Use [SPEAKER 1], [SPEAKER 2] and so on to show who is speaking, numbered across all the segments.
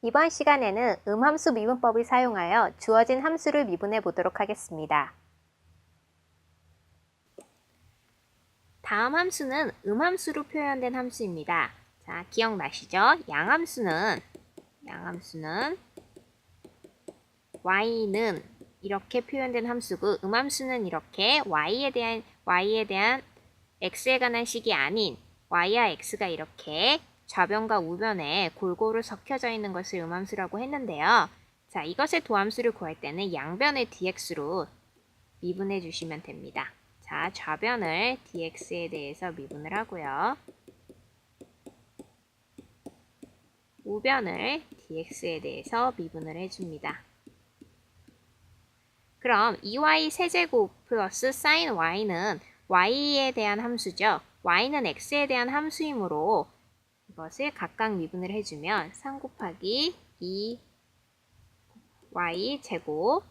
[SPEAKER 1] 이번 시간에는 음함수 미분법을 사용하여 주어진 함수를 미분해 보도록 하겠습니다. 다음 함수는 음함수로 표현된 함수입니다. 자, 기억나시죠? 양함수는 양함수는 y는 이렇게 표현된 함수고 음함수는 이렇게 y에 대한 y에 대한 x에 관한 식이 아닌 y와 x가 이렇게 좌변과 우변에 골고루 섞여져 있는 것을 음함수라고 했는데요. 자, 이것의 도함수를 구할 때는 양변을 dx로 미분해 주시면 됩니다. 자, 좌변을 dx에 대해서 미분을 하고요. 우변을 dx에 대해서 미분을 해줍니다. 그럼 2y 세제곱 플러스 sin y는 y에 대한 함수죠. y는 x에 대한 함수이므로 이것을 각각 미분을 해주면 3 곱하기 2 y 제곱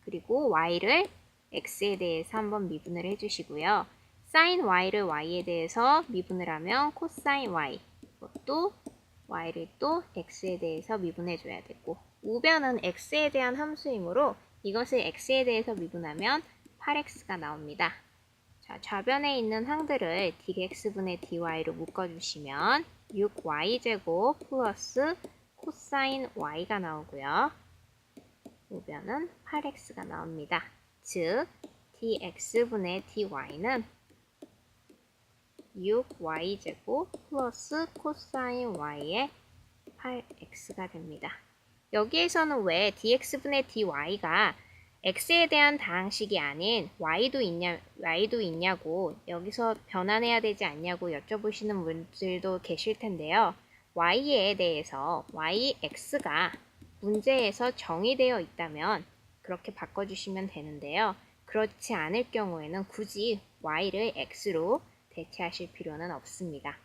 [SPEAKER 1] 그리고 y를 x에 대해서 한번 미분을 해주시고요. sin y를 y에 대해서 미분을 하면 cosine y 이것도 y를 또 x에 대해서 미분해줘야 되고 우변은 x에 대한 함수이므로 이것을 x에 대해서 미분하면 8x가 나옵니다. 자, 좌변에 있는 항들을 dx분의 dy로 묶어주시면 6y제곱 플러스 코사인 y가 나오고요. 우변은 8x가 나옵니다. 즉, dx분의 dy는 6y제곱 플러스 코사인 y의 8x가 됩니다. 여기에서는 왜 dx분의 dy가 x에 대한 다항식이 아닌 y도 있냐, y도 있냐고 여기서 변환해야 되지 않냐고 여쭤보시는 분들도 계실 텐데요. y에 대해서 yx가 문제에서 정의되어 있다면 그렇게 바꿔주시면 되는데요. 그렇지 않을 경우에는 굳이 y를 x로 대체하실 필요는 없습니다.